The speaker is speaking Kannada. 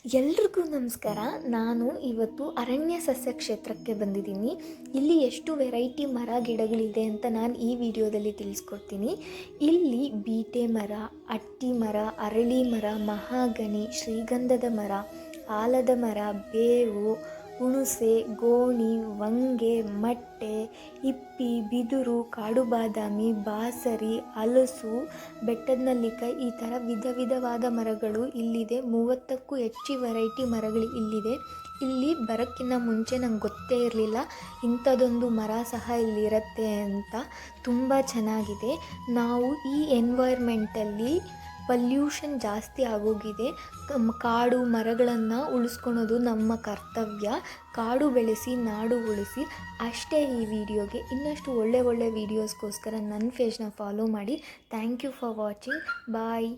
ಎಲ್ರಿಗೂ ನಮಸ್ಕಾರ. ನಾನು ಇವತ್ತು ಅರಣ್ಯ ಸಸ್ಯ ಕ್ಷೇತ್ರಕ್ಕೆ ಬಂದಿದ್ದೀನಿ. ಇಲ್ಲಿ ಎಷ್ಟು ವೆರೈಟಿ ಮರ, ಗಿಡಗಳಿದೆ ಅಂತ ನಾನು ಈ ವಿಡಿಯೋದಲ್ಲಿ ತಿಳಿಸ್ಕೊಡ್ತೀನಿ. ಇಲ್ಲಿ ಬೀಟೆ ಮರ, ಅಟ್ಟಿ ಮರ, ಅರಳಿ ಮರ ಮಹಾಗನಿ ಶ್ರೀಗಂಧದ ಮರ, ಆಲದ ಮರ, ಬೇವು ಹುಣಸೆ, ಗೋಣಿ, ವಂಗೆ, ಮಟ್ಟೆ, ಇಪ್ಪಿ, ಬಿದುರು ಕಾಡು ಬಾದಾಮಿ ಬಾಸರಿ ಹಲಸು ಬೆಟ್ಟದ ನಲ್ಲಿಕಾಯಿ ಈ ಥರ ವಿಧ ವಿಧವಾದ ಮರಗಳು ಇಲ್ಲಿದೆ. ಮೂವತ್ತಕ್ಕೂ ಹೆಚ್ಚು ವೆರೈಟಿ ಮರಗಳು ಇಲ್ಲಿದೆ. ಇಲ್ಲಿ ಬರೋಕ್ಕಿಂತ ಮುಂಚೆ ನಂಗೆ ಗೊತ್ತೇ ಇರಲಿಲ್ಲ. ಇಂಥದೊಂದು ಮರ ಸಹ ಇಲ್ಲಿರುತ್ತೆ ಅಂತ. ತುಂಬ ಚೆನ್ನಾಗಿದೆ. ನಾವು ಈ ಎನ್ವೈರ್ಮೆಂಟಲ್ಲಿ ಪಲ್ಯೂಷನ್ ಜಾಸ್ತಿ ಆಗೋಗಿದೆ. ಕಾಡು ಮರಗಳನ್ನು ಉಳಿಸ್ಕೊಳೋದು ನಮ್ಮ ಕರ್ತವ್ಯ. ಕಾಡು ಬೆಳೆಸಿ, ನಾಡು ಉಳಿಸಿ. ಅಷ್ಟೇ ಈ ವಿಡಿಯೋಗೆ. ಇನ್ನಷ್ಟು ಒಳ್ಳೆ ಒಳ್ಳೆ ವೀಡಿಯೋಸ್ಗೋಸ್ಕರ ನನ್ನ ಫೇಜ್ನ ಫಾಲೋ ಮಾಡಿ. Thank you for watching. Bye.